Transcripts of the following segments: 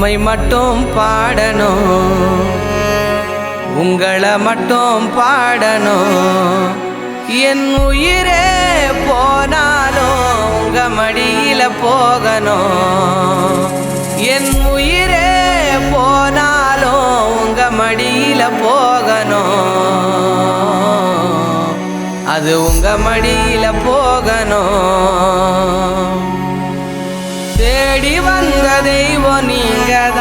உம்மை மட்டும் பாடணும். உங்களை மட்டும் பாடணும். என் உயிரே போனாலும் உங்க மடியில போகணும். என் உயிரே போனாலும் உங்க மடியில போகணும். அது உங்க மடியில போகணும். தேடி வந்த தெய்வம் நீங்கதான்.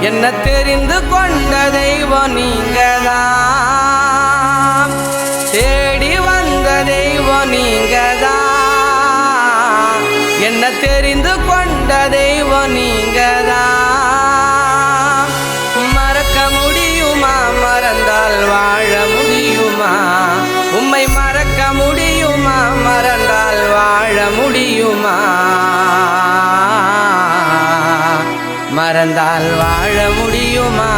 என்ன தெரிந்து கொண்ட தெய்வம் நீங்கதான். மறந்தால் வாழ முடியுமா?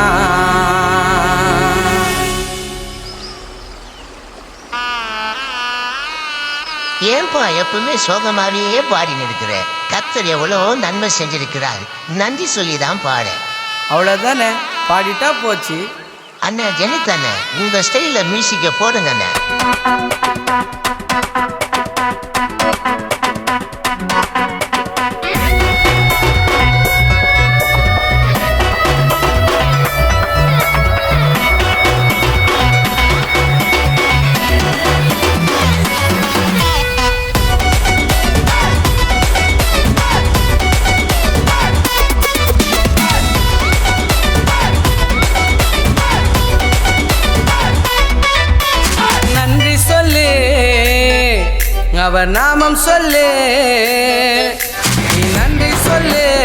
ஏன்பா எப்பவுமே சோகமாவே பாடின்னு இருக்கிற கத்தர் எவ்வளோ நன்மை செஞ்சிருக்கிறார். நன்றி சொல்லி தான் பாட அவ்வளோதானே பாடிட்டா போச்சு. அண்ணா ஜெனிதானே உங்க ஸ்டைல மியூசிக்கை போடுங்க அண்ணா அவர் நாமம் சொல்லு. நீ நன்றி சொல்லு.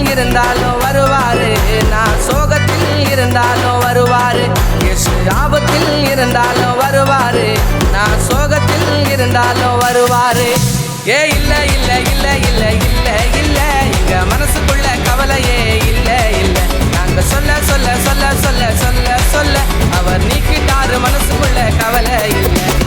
இருந்தாலும் வருவாரு. நான் சோகத்தில் இருந்தாலும் வருவாரு. இயேசு ஆபத்தில் இருந்தாலும் வருவாரு. நான் சோகத்தில் இருந்தாலும் வருவாரு. ஏ இல்ல இல்ல இல்ல இல்ல இல்ல இல்ல. எங்க மனசுக்குள்ள கவலையே இல்ல இல்ல. நாங்க சொல்ல சொல்ல சொல்ல சொல்ல சொல்ல சொல்ல. அவர் நீக்கிட்டாரு மனசுக்குள்ள கவலை இல்லை.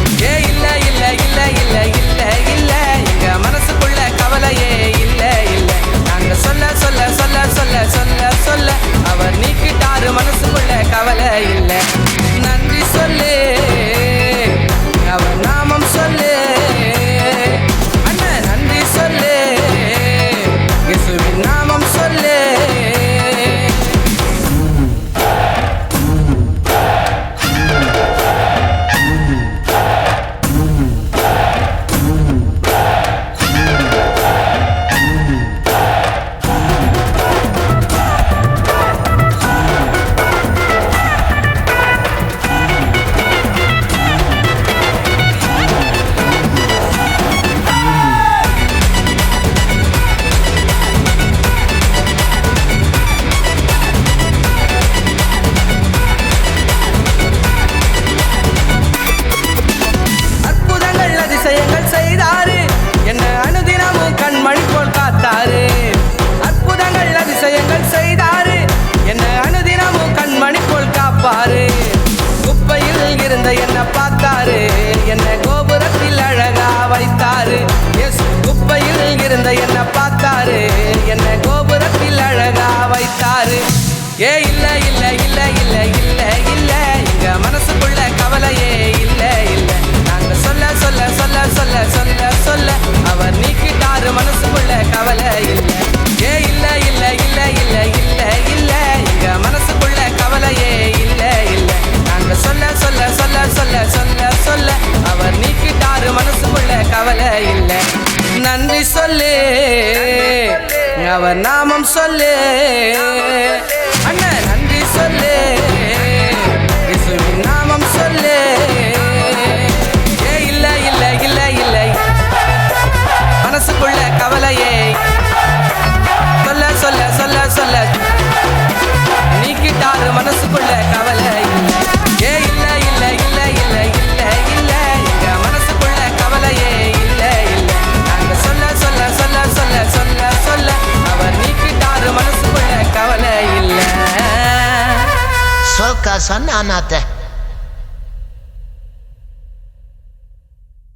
பாரு. குப்பையில் இருந்த என்ன பார்த்தாரு. அவர் நாமம் சொல்லு. நீக்கிட்டாரு மனசுக்குள்ள